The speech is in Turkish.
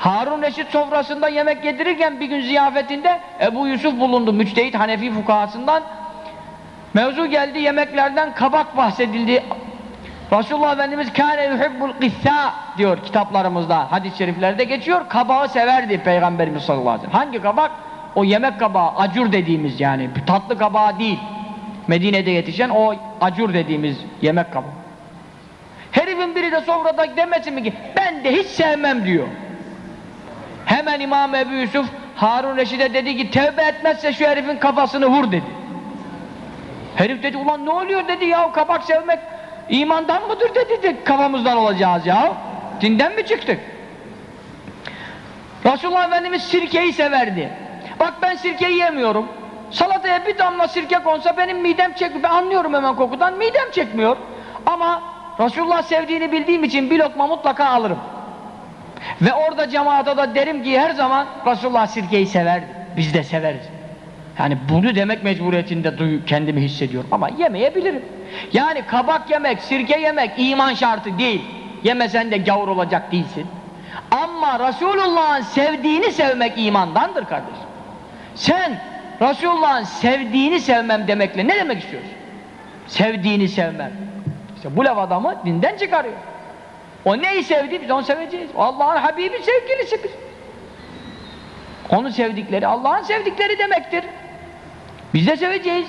Harun Reşit sofrasında yemek yedirirken bir gün ziyafetinde Ebu Yusuf bulundu müçtehit Hanefi fukahasından. Mevzu geldi yemeklerden kabak bahsedildi. Resulullah Efendimiz kâne yuhibbul qissa diyor kitaplarımızda, hadis-i şeriflerde geçiyor. Kabağı severdi Peygamberimiz sallallahu aleyhi ve sellem. Hangi kabak? O yemek kabağı, acur dediğimiz yani. Tatlı kabağı değil. Medine'de yetişen o acur dediğimiz yemek kabağı. Herifin biri de sofrada demesin mi ki ben de hiç sevmem diyor. Hemen İmam Ebu Yusuf Harun Reşid'e dedi ki tevbe etmezse şu herifin kafasını vur dedi. Herif dedi ulan ne oluyor dedi ya kabak sevmek imandan mıdır dedi de kafamızdan olacağız ya. Dinden mi çıktık? Resulullah Efendimiz sirkeyi severdi. Bak ben sirkeyi yemiyorum. Salataya bir damla sirke konsa benim midem çekmiyor. Ben anlıyorum hemen kokudan midem çekmiyor. Ama Resulullah sevdiğini bildiğim için bir lokma mutlaka alırım. Ve orada cemaata da derim ki her zaman Resulullah sirkeyi severdi. Biz de severiz. Yani bunu demek mecburiyetinde duy- kendimi hissediyorum ama yemeyebilirim. Yani kabak yemek, sirke yemek iman şartı değil. Yemesen de gavur olacak değilsin. Ama Resulullah'ın sevdiğini sevmek imandandır kardeş. Sen Resulullah'ın sevdiğini sevmem demekle ne demek istiyorsun? Sevdiğini sevmem. İşte bu laf adamı dinden çıkarıyor. O neyi sevdi biz onu seveceğiz. O Allah'ın Habibi sevgilisi biz. Onu sevdikleri Allah'ın sevdikleri demektir. Biz de seveceğiz.